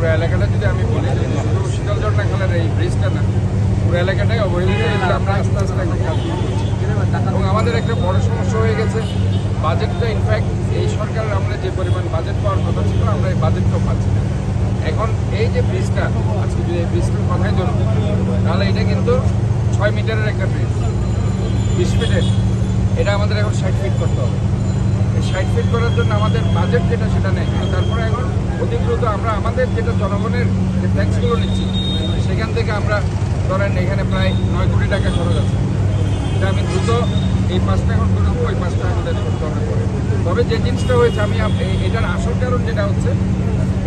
পুরো এলাকাটা যদি আমি বলি, যে শুধু শীতলজট নাখালের এই ব্রিজটা না, পুরো এলাকাটাই অবহেলিত আমরা আস্তে আস্তে একটা কাজ এবং আমাদের একটা বড় সমস্যা হয়ে গেছে। বাজেটটা ইনফ্যাক্ট এই সরকারের আমরা যে পরিমাণ বাজেট পাওয়ার কথা ছিল, আমরা এই বাজেটটাও পাচ্ছি না। এখন এই যে ব্রিজটা আজকে যদি এই ব্রিজটার কথাই ধরুন তাহলে এটা কিন্তু ছয় মিটারের একটা ব্রিজ বিশ ফিটের এটা আমাদের এখন ষাট ফিট করতে হবে। এই ষাট ফিট করার জন্য আমাদের বাজেট যেটা, সেটা নেই। তারপরে এখন অতি দ্রুত আমরা আমাদের যেটা জনগণের যে ট্যাক্সগুলো নিচ্ছি, সেখান থেকে আমরা ধরেন এখানে প্রায় নয় কোটি টাকা খরচ আছে। এটা আমি দ্রুত এই পাঁচটা এখন করে দেবো ওই পাঁচটা আমাদের করতে হবে তবে যে জিনিসটা হয়েছে, আমি এটার আসল কারণ যেটা হচ্ছে,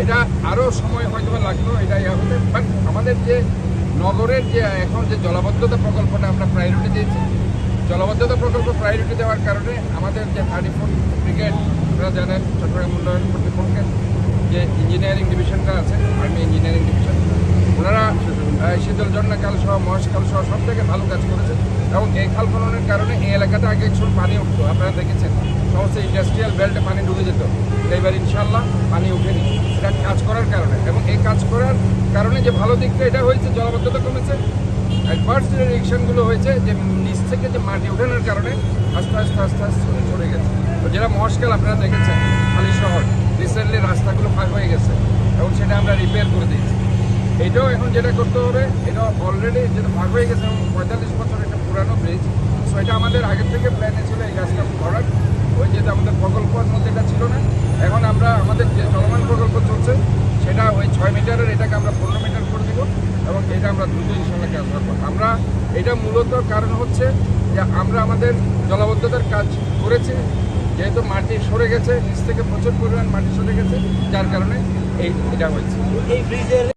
এটা আরও সময় হয়তো বা লাগল এটা ইয়ে হতে বাট আমাদের যে নগরের যে, এখন যে জলাবদ্ধতা প্রকল্পটা আমরা প্রায়োরিটি দিয়েছি, জলবদ্ধতা প্রকল্প প্রায়োরিটি দেওয়ার কারণে আমাদের যে থার্টি ফোর ব্রিগেড আপনারা জানেন, চট্টগ্রাম উন্নয়ন কর্তৃপক্ষের ইঞ্জিনিয়ারিং ডিভিশনটা আছে, আর্মি ইঞ্জিনিয়ারিং ডিভিশন। ওনারা শীতল জন্না কাল সহ মহেশ কাল সহ সব থেকে ভালো কাজ করেছে। এবং এই খাল খননের কারণে এই এলাকাতে আগে একটু পানি উঠতো, আপনারা দেখেছেন। সমস্ত ইন্ডাস্ট্রিয়াল বেল্টে পানি ঢুকে যেত। এবার ইনশাল্লাহ পানি উঠেনি। এটা কাজ করার কারণে। এবং এই কাজ করার কারণে যে ভালো দিকটা এটা হয়েছে, জলাবদ্ধতা কমেছে। অ্যাডভান্স যে রিয়েকশনগুলো হয়েছে, যে নিচ থেকে যে মাটি ওঠানোর কারণে আস্তে আস্তে আস্তে আস্তে সরে গেছে। যেটা মহস্কাল আপনারা দেখেছেন, খালি শহর। রিসেন্টলি রাস্তাগুলো ফাঁক হয়ে গেছে এবং সেটা আমরা রিপেয়ার করে দিয়েছি। এটাও এখন যেটা করতে হবে এটা অলরেডি যেটা ভাগ হয়ে গেছে এবং পঁয়তাল্লিশ বছর একটা পুরানো ব্রিজ সো এটা আমাদের আগের থেকে প্ল্যানে ছিল এই কাজটা করার। ওই যেটা আমাদের প্রকল্পের মধ্যে এটা ছিল না। এখন আমরা আমাদের যে চলমান প্রকল্প চলছে, সেটা ওই ছয় মিটারের এটাকে আমরা পনেরো মিটার করে দিব এবং এটা আমরা দ্রুত ইনশাল্লাহ কাজ করব আমরা, এটা মূলত কারণ হচ্ছে যে আমরা আমাদের জলাবদ্ধতার কাজ করেছি যেহেতু মাটি সরে গেছে, নিচ থেকে প্রচুর পরিমাণ মাটি সরে গেছে, যার কারণে এই এটা হয়েছে। এই ব্রিজের